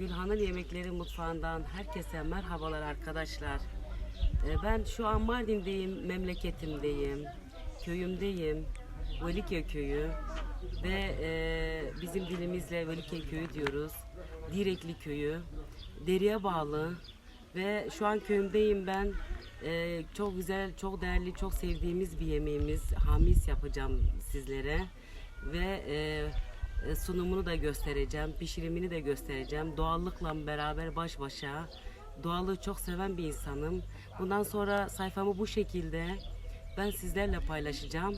Gülhan'ın Yemekleri Mutfağı'ndan herkese merhabalar arkadaşlar. Ee, Ben şu an Mardin'deyim, memleketimdeyim, köyümdeyim. Veliköy köyü ve e, bizim dilimizle Veliköy köyü diyoruz. Direkli köyü, deriye bağlı ve şu an köyümdeyim ben. Ee, çok güzel, çok değerli, çok sevdiğimiz bir yemeğimiz hamis yapacağım sizlere ve e, sunumunu da göstereceğim, pişirimini de göstereceğim. Doğallıkla beraber baş başa. Doğallığı çok seven bir insanım. Bundan sonra sayfamı bu şekilde ben sizlerle paylaşacağım.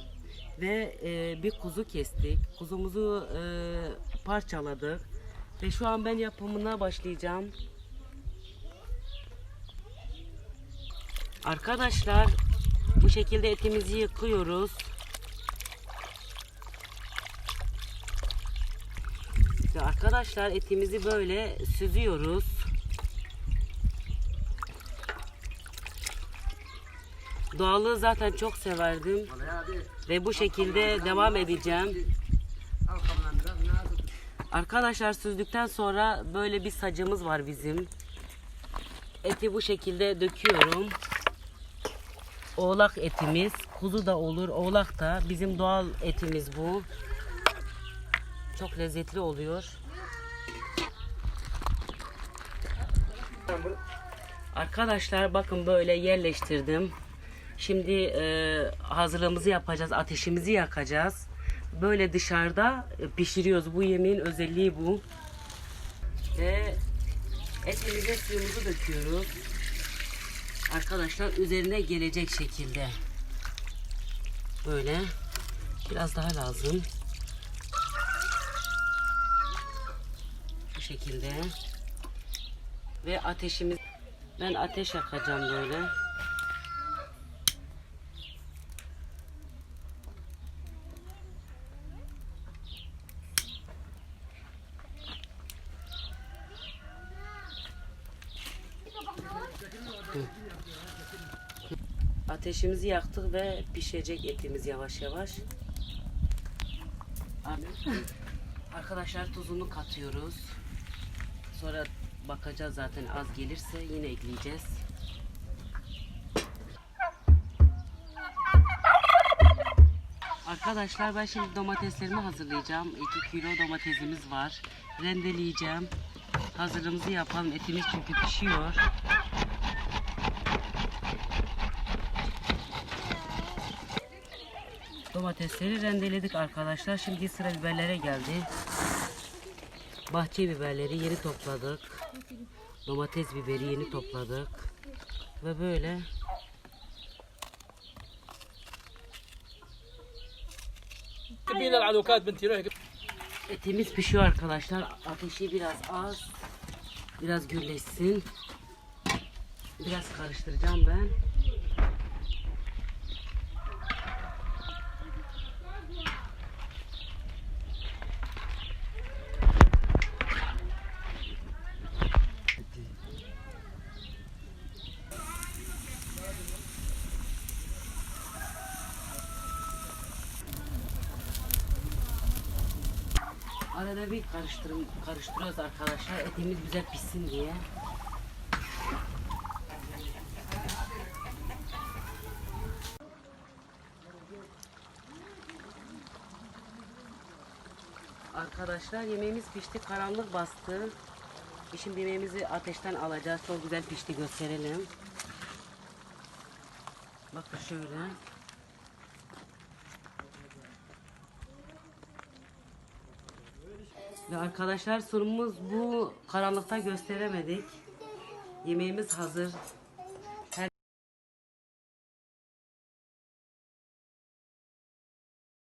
Ve e, bir kuzu kestik. Kuzumuzu e, parçaladık. Ve şu an ben yapımına başlayacağım. Arkadaşlar bu şekilde etimizi yıkıyoruz. Ve arkadaşlar etimizi böyle süzüyoruz. Doğallığı zaten çok severdim ve bu şekilde devam edeceğim. Arkadaşlar süzdükten sonra böyle bir sacımız var bizim. Eti bu şekilde döküyorum. Oğlak etimiz, kuzu da olur, oğlak da bizim doğal etimiz bu. Çok lezzetli oluyor. Arkadaşlar bakın böyle yerleştirdim. Şimdi e, hazırlığımızı yapacağız, ateşimizi yakacağız. Böyle dışarıda e, pişiriyoruz. Bu yemeğin özelliği bu. Ve etimize suyumuzu döküyoruz. Arkadaşlar üzerine gelecek şekilde. Böyle. Biraz daha lazım. Bu şekilde. Ve ateşimiz ben ateş yakacağım böyle. Ateşimizi yaktık ve pişecek etimiz yavaş yavaş. Arkadaşlar tuzunu katıyoruz. Sonra bakacağız zaten az gelirse yine ekleyeceğiz. Arkadaşlar ben şimdi domateslerimi hazırlayacağım. 2 kilo domatesimiz var. Rendeleyeceğim. Hazırlığımızı yapalım. Etimiz çünkü pişiyor. Domatesleri rendeledik arkadaşlar. Şimdi sıra biberlere geldi. Bahçe biberleri yeni topladık. Domates biberi yeni topladık. Ve böyle Etimiz pişiyor arkadaşlar. Ateşi biraz az. Biraz gürleşsin. Biraz karıştıracağım ben. Arada bir karıştırın, karıştırıyoruz arkadaşlar. Etimiz güzel pişsin diye. Arkadaşlar yemeğimiz pişti. Karanlık bastı. Şimdi yemeğimizi ateşten alacağız. Çok güzel pişti gösterelim. Bakın şöyle. Ve arkadaşlar sunumumuz bu karanlıkta gösteremedik. Yemeğimiz hazır.